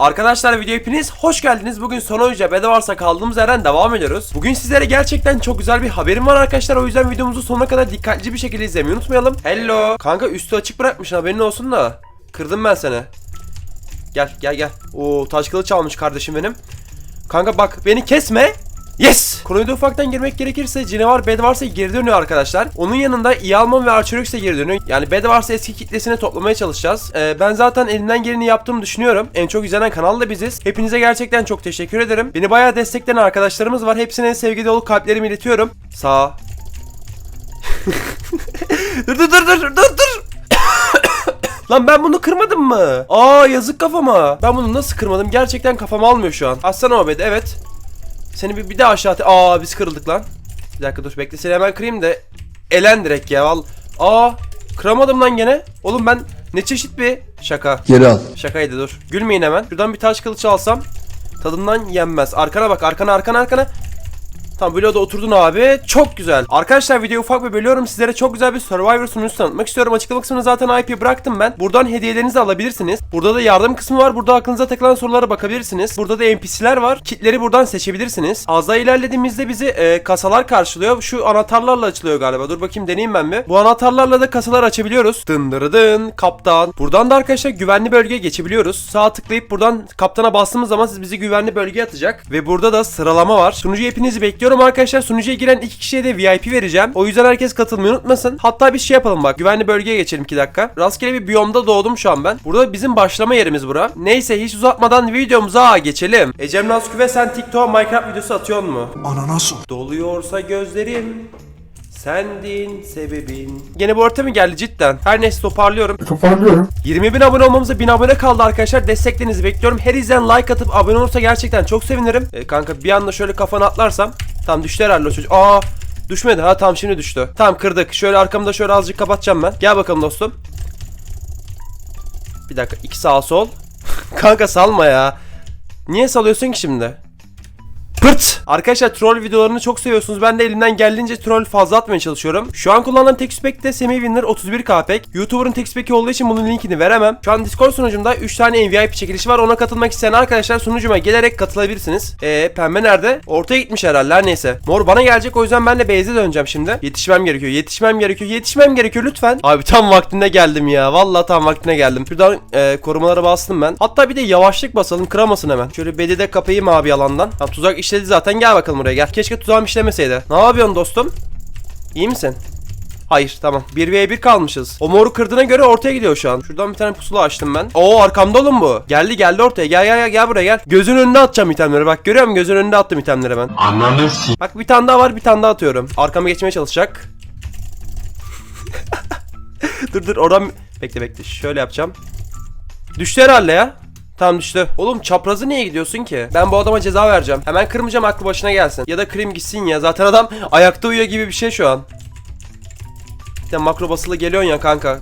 Arkadaşlar video hepiniz hoş geldiniz. Bugün son oyuncuya Bedwars'a kaldığımız yerden devam ediyoruz. Bugün sizlere gerçekten çok güzel bir haberim var arkadaşlar. O yüzden videomuzu sonuna kadar dikkatli bir şekilde izlemeyi unutmayalım. Hello. Kanka üstü açık bırakmışsın haberin olsun da. Kırdım ben seni. Gel gel gel. Oo taş kılıç almış kardeşim benim. Kanka bak beni kesme. Yes! Konuya da ufaktan girmek gerekirse Canavar Bedwars'a geri dönüyor arkadaşlar. Onun yanında Ialmon ve Archerix de geri dönüyor. Yani Bedwars eski kitlesini toplamaya çalışacağız. Ee, ben zaten elimden geleni yaptığımı düşünüyorum. En çok izlenen kanal da biziz. Hepinize gerçekten çok teşekkür ederim. Beni bayağı destekleyen arkadaşlarımız var. Hepsine sevgi dolu kalplerimi iletiyorum. Sağ. dur dur dur dur dur dur. Lan ben bunu kırmadım mı? Aa yazık kafama. Ben bunu nasıl kırmadım? Gerçekten kafam almıyor şu an. Aslan Obed evet. Seni bir, bir daha aşağı at. Aa biz kırıldık lan. Bir dakika dur bekle seni hemen kırayım da elen direkt ya. Val. Aa kıramadım lan gene. Oğlum ben ne çeşit bir şaka. Geri al. Şakaydı dur. Gülmeyin hemen. Şuradan bir taş kılıç alsam tadından yenmez. Arkana bak arkana arkana arkana. Tamam bloğa da oturdun abi. Çok güzel. Arkadaşlar videoyu ufak bir bölüyorum. Sizlere çok güzel bir Survivor sunucusu tanıtmak istiyorum. Açıklama kısmına zaten IP bıraktım ben. Buradan hediyelerinizi alabilirsiniz. Burada da yardım kısmı var. Burada aklınıza takılan sorulara bakabilirsiniz. Burada da NPC'ler var. Kitleri buradan seçebilirsiniz. Az daha ilerlediğimizde bizi e, kasalar karşılıyor. Şu anahtarlarla açılıyor galiba. Dur bakayım deneyeyim ben mi? Bu anahtarlarla da kasalar açabiliyoruz. Dındırıdın kaptan. Buradan da arkadaşlar güvenli bölgeye geçebiliyoruz. Sağ tıklayıp buradan kaptana bastığımız zaman siz bizi güvenli bölgeye atacak. Ve burada da sıralama var. Sunucu hepinizi bekliyorum arkadaşlar. Sunucuya giren iki kişiye de VIP vereceğim. O yüzden herkes katılmayı unutmasın. Hatta bir şey yapalım bak. Güvenli bölgeye geçelim 2 dakika. Rastgele bir biyomda doğdum şu an ben. Burada bizim başlama yerimiz bura. Neyse hiç uzatmadan videomuza geçelim. Ecem Nasküve sen TikTok'a Minecraft videosu atıyor mu? Ananas ol. Doluyorsa gözlerim Sendin sebebin. Gene bu orta mı geldi cidden? Her neyse toparlıyorum. Toparlıyorum. 20 bin abone olmamıza 1000 abone kaldı arkadaşlar. Desteklerinizi bekliyorum. Her izleyen like atıp abone olursa gerçekten çok sevinirim. E, kanka bir anda şöyle kafana atlarsam. Tam düştü herhalde o çocuk. Aa düşmedi. Ha tam şimdi düştü. Tamam kırdık. Şöyle arkamda şöyle azıcık kapatacağım ben. Gel bakalım dostum. Bir dakika. iki sağ sol. kanka salma ya. Niye salıyorsun ki şimdi? Pırt! Arkadaşlar troll videolarını çok seviyorsunuz. Ben de elimden geldiğince troll fazla atmaya çalışıyorum. Şu an kullandığım tek pack de Semih Winner 31k pack. YouTuber'ın tek pack'i olduğu için bunun linkini veremem. Şu an Discord sunucumda 3 tane MVP çekilişi var. Ona katılmak isteyen arkadaşlar sunucuma gelerek katılabilirsiniz. Eee pembe nerede? Ortaya gitmiş herhalde her neyse. Mor bana gelecek o yüzden ben de base'e döneceğim şimdi. Yetişmem gerekiyor. Yetişmem gerekiyor. Yetişmem gerekiyor lütfen. Abi tam vaktinde geldim ya. Vallahi tam vaktine geldim. Şuradan e, korumalara bastım ben. Hatta bir de yavaşlık basalım kıramasın hemen. Şöyle bedi de kapayım abi yalandan. Tamam tuzak işledi zaten. Gel bakalım buraya gel. Keşke tuzağım işlemeseydi. Ne yapıyorsun dostum? İyi misin? Hayır tamam. 1v1 kalmışız. O moru kırdığına göre ortaya gidiyor şu an. Şuradan bir tane pusula açtım ben. Oo arkamda oğlum bu. Geldi geldi ortaya. Gel gel gel gel buraya gel. Gözün önünde atacağım itemleri. Bak görüyor musun? Gözün önünde attım itemleri ben. S*** Bak bir tane daha var bir tane daha atıyorum. Arkama geçmeye çalışacak. dur dur oradan... Bekle bekle şöyle yapacağım. Düştü herhalde ya. Tamam düştü. Oğlum çaprazı niye gidiyorsun ki? Ben bu adama ceza vereceğim. Hemen kırmayacağım aklı başına gelsin. Ya da kırayım gitsin ya. Zaten adam ayakta uyuyor gibi bir şey şu an. De makro basılı geliyorsun ya kanka.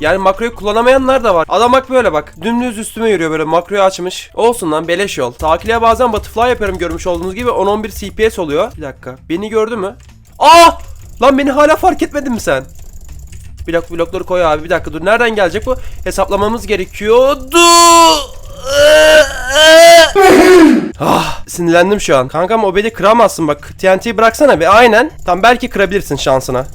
Yani makroyu kullanamayanlar da var. Adam bak böyle bak. Dümdüz üstüme yürüyor böyle makroyu açmış. Olsun lan beleş yol. Takiliye bazen butterfly yapıyorum görmüş olduğunuz gibi 10-11 CPS oluyor. Bir dakika. Beni gördü mü? Aa! Lan beni hala fark etmedin mi sen? Blok blokları koy abi. Bir dakika dur. Nereden gelecek bu? Hesaplamamız gerekiyordu. ah, sinirlendim şu an. Kankam o beni kıramazsın bak. TNT'yi bıraksana bir. Aynen. Tam belki kırabilirsin şansına.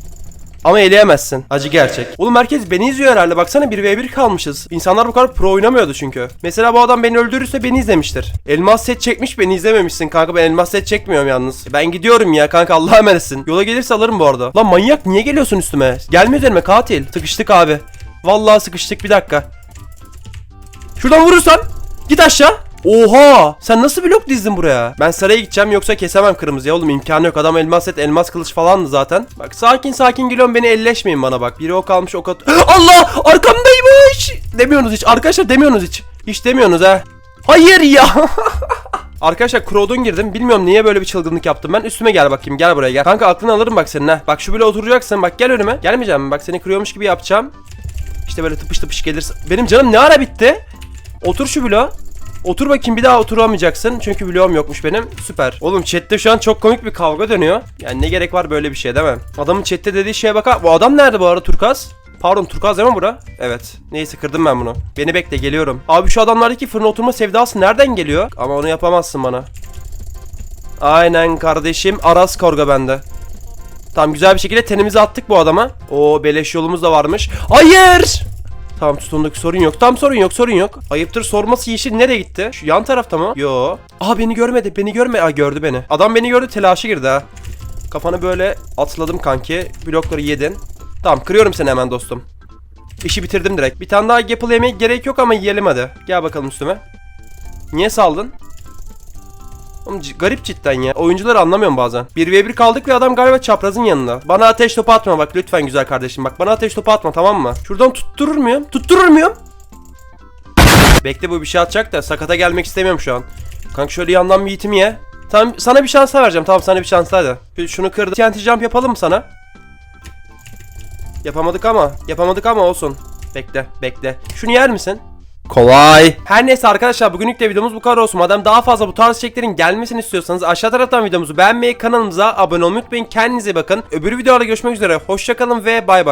Ama eleyemezsin. Acı gerçek. Oğlum herkes beni izliyor herhalde. Baksana 1v1 kalmışız. İnsanlar bu kadar pro oynamıyordu çünkü. Mesela bu adam beni öldürürse beni izlemiştir. Elmas set çekmiş beni izlememişsin kanka. Ben elmas set çekmiyorum yalnız. Ben gidiyorum ya kanka Allah'a emanetsin. Yola gelirse alırım bu arada. Lan manyak niye geliyorsun üstüme? Gelme üzerime katil. Sıkıştık abi. Vallahi sıkıştık bir dakika. Şuradan vurursan git aşağı. Oha! Sen nasıl blok dizdin buraya? Ben saraya gideceğim yoksa kesemem kırmızıya oğlum imkanı yok. Adam elmas set elmas kılıç falandı zaten. Bak sakin sakin gülüyorum beni elleşmeyin bana bak. Biri ok almış ok at... Allah! Arkamdaymış! Demiyorsunuz hiç. Arkadaşlar demiyorsunuz hiç. Hiç demiyorsunuz ha. Hayır ya! Arkadaşlar Crowd'un girdim. Bilmiyorum niye böyle bir çılgınlık yaptım ben. Üstüme gel bakayım. Gel buraya gel. Kanka aklını alırım bak senin ha. Bak şu böyle oturacaksın. Bak gel önüme. Gelmeyeceğim mi? Bak seni kırıyormuş gibi yapacağım. İşte böyle tıpış tıpış gelirsin. Benim canım ne ara bitti? Otur şu bloğa. Otur bakayım bir daha oturamayacaksın. Çünkü bloğum yokmuş benim. Süper. Oğlum chatte şu an çok komik bir kavga dönüyor. Yani ne gerek var böyle bir şey değil mi? Adamın chatte dediği şeye bakar. Bu adam nerede bu arada Turkas? Pardon turkuaz değil mi bura? Evet. Neyse kırdım ben bunu. Beni bekle geliyorum. Abi şu adamlardaki fırına oturma sevdası nereden geliyor? Ama onu yapamazsın bana. Aynen kardeşim. Aras korga bende. Tamam güzel bir şekilde tenimizi attık bu adama. Oo beleş yolumuz da varmış. Hayır! Tamam tutunduk sorun yok. Tam sorun yok sorun yok. Ayıptır sorması yeşil nereye gitti? Şu yan tarafta mı? Yo. Aa beni görmedi beni görme. Aa gördü beni. Adam beni gördü telaşa girdi ha. Kafanı böyle atladım kanki. Blokları yedin. Tamam kırıyorum seni hemen dostum. İşi bitirdim direkt. Bir tane daha Gapple yemeye gerek yok ama yiyelim hadi. Gel bakalım üstüme. Niye saldın? Oğlum garip cidden ya. Oyuncuları anlamıyorum bazen. 1v1 kaldık ve adam galiba çaprazın yanında. Bana ateş topu atma bak lütfen güzel kardeşim. Bak bana ateş topu atma tamam mı? Şuradan tutturur muyum? Tutturur muyum? Bekle bu bir şey atacak da sakata gelmek istemiyorum şu an. Kanka şöyle yandan bir itimi ye. Tamam sana bir şans vereceğim. Tamam sana bir şans daha. Bir Şunu kırdı. TNT jump yapalım mı sana? Yapamadık ama. Yapamadık ama olsun. Bekle bekle. Şunu yer misin? Kolay. Her neyse arkadaşlar bugünlük de videomuz bu kadar olsun. Madem daha fazla bu tarz içeriklerin gelmesini istiyorsanız aşağı taraftan videomuzu beğenmeyi, kanalımıza abone olmayı unutmayın. Kendinize bakın. Öbür videolarda görüşmek üzere. Hoşçakalın ve bay bay.